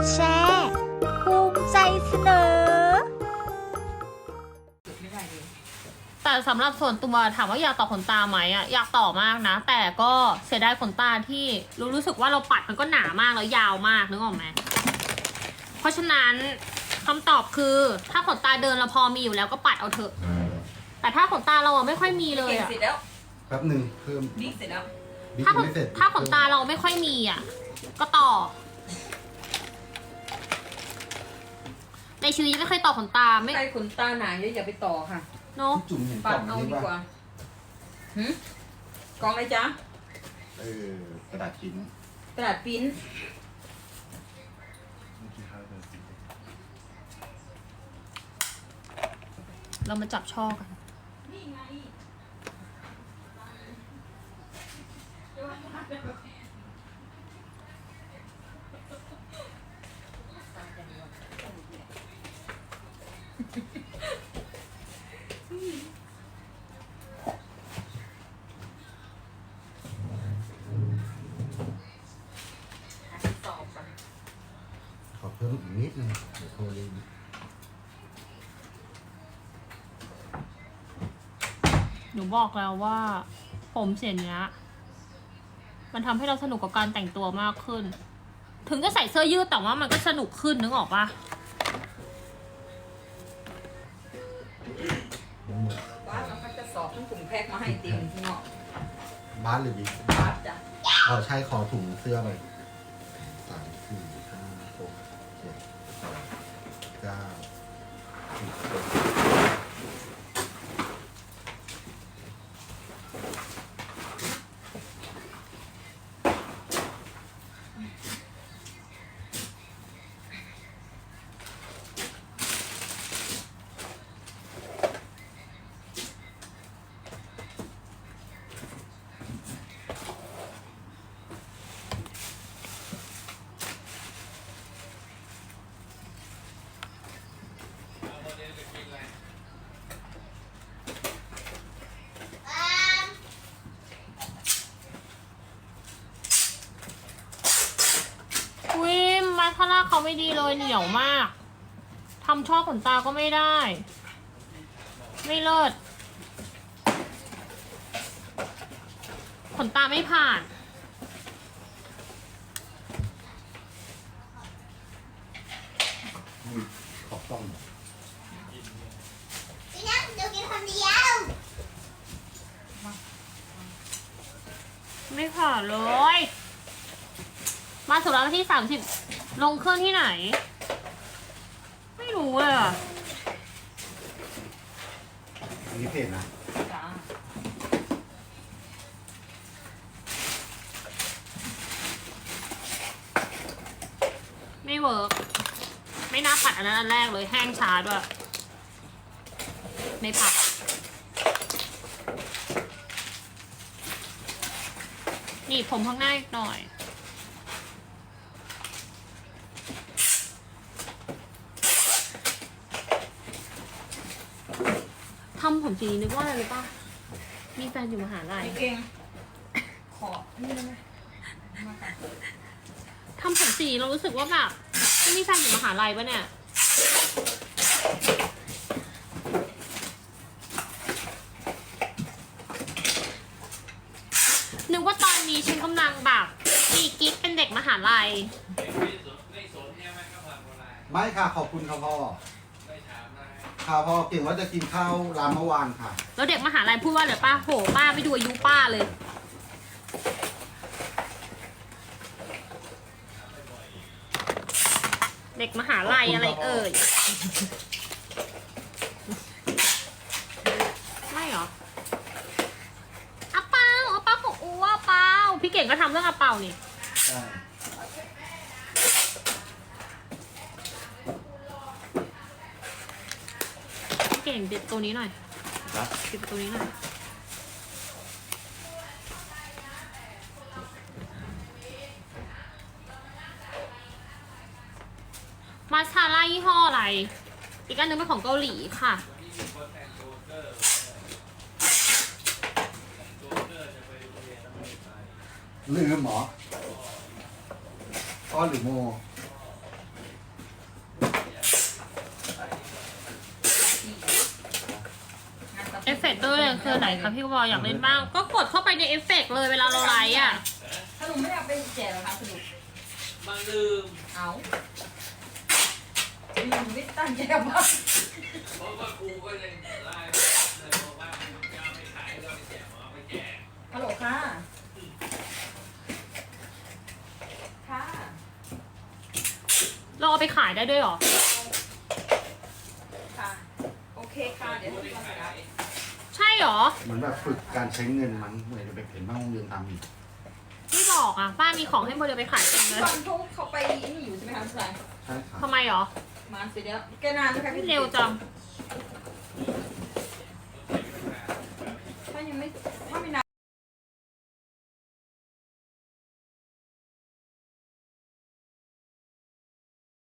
ดแชร์ภูมิใจเสนอ แต่สำหรับส่วนตัวถามว่าอยากต่อขนตาไหมอะอยากต่อมากนะ แต่ก็เสียดายขนตาที่รู้รู้สึกว่าเราปัดมันก็หนามากแล้วยาวมากนึกออกไหมเพราะฉะนั้นคำตอบคือถ้าขนตาเดินเราพอมีอยู่แล้วก็ปัดเอาเถอะ แต่ถ้าขนตาเราอะไม่ค่อยมีเลยเก่งอะ เสร็จแล้วแป๊บหนึ่งเพิ่มบิ๊กเสร็จแล้ว บิ๊กถ้าขยังนไม่เสร็จถ้าขนตาเราไม่ค่อยมีอะก็ต่อ ในชีวิตยังไม่เคยต่อขนตาไม่ใครขนตาหนาเยอะอย่าไปต่อค่ะเนาะพี่จุ่มเห็นกปัล่ดองเอานี้ดีกว่าว่าหืมกล่องอะไรจ๊ะเออกระดาษชิ้นกระดาษปริ้นเมื่อกี้เขาเดินซื้อเรามาจับช่อกัน นี่ไง ตอบกันขอเพิ่มอีกนิดนึงเดี๋ยวโทรเลย หนูบอกแล้วว่า ผมเสียเนี้ย มันทำให้เราสนุกกับการแต่งตัวมากขึ้น ถึงจะใส่เสื้อยืดแต่ว่ามันก็สนุกขึ้นนึกออกปะ พ็คมาให้เต็มที่เนาะบ้านหรือบิ๊กบ้านจ้ะอ๋อใช่ขอถุงเสื้อไปสามสี่ห้าหกเจ็ดแปดเก้าสิบ วิมมาทาร่าเขาไม่ดีเลยเหนียวมาก ทำช่อขนตาก็ไม่ได้ ไม่เลิศ ขนตาไม่ผ่านนี่ขอบกล้องหน่อยพี่นักเดี๋ยวกินคนเดียวไม่ผ่านเลย มาสุดแล้ววันที่สามสิบลงเครื่องที่ไหน ไม่รู้เลยอะอันนี้เพจนะ ไม่เวิร์กไม่น่าผัดอันนั้นอันแรกเลยแห้งช้าด้วย ไม่ผัดนี่ผมข้างหน้าอีกหน่อยทำผมสีนึกว่าอะไรรู้ป่ะ มีแฟนอยู่มหาลัยพี่เก่งขอนี่ได้ไหม สีเรารู้สึกว่าแบบไม่มีแฟนอยู่มหาลัยปะเนี่ยนึกว่าตอนนี้ฉันกำลังแบบมีกิ๊กเป็นเด็กมหาลัย ไม่สนไม่สนใช่ไหมครับผ่านโบราณไม่ค่ะขอบคุณค่ะพ่อไม่ถามนะค่ะพ่อเก่งว่าจะกินข้าวร้านเมื่อวานค่ะ แล้วเด็กมหาลัยพูดว่าอะไรป้าโหป้าไม่ดูอายุป้าเลย เด็กมหาลัยอะไรเอ่ย ไม่เหรออาเปาอาเปาของอูอาเปาพี่เก่งก็ทำเรื่องอาเปานี่ ใช่พี่เก่งติดตัวนี้หน่อยครับ ติดตัวนี้หน่อย มัาร่ายี่ห้ออะไร อีกอันนึงเป็นของเกาหลีค่ะ ลืมเหรออ้อหรือโม เอฟเฟกต์ตัวยคือไหนคะพี่บอยอยากเล่นบ้าง ก็กดเข้าไปในเอฟเฟกต์เลยเวลาเราไลฟ์อะ ถ้าหนูไม่ได้เอาไปแจกเหรอคะสนุปบังลืมเอา หนูไม่ตั้งใจเอามาเพราะว่าครูก็ยังไล่เลยบอกว่าจะเอาไปขายก็เอาไปแจกเอาไปแจกฮัลโหลค่ะ ค่ะเราเอาไปขายได้ด้วยเหรอ ค่ะ โอเคค่ะ เดี๋ยวพูดจะได้ทำขายใช่เหรอ เหมือนแบบฝึกการใช้เงินมันเหมือนจะไปเห็นบ้างโรงเรียนทำอีกไม่บอกอะป้ามีของให้โมเดลไปขายเต็มเลยตอนเขาเขาไปนี่อยู่ใช่ไหมคะพี่ชายใช่ค่ะทำไมเหรอ มาเสร็จแล้วแกนานไหมคะพี่เร็วจัง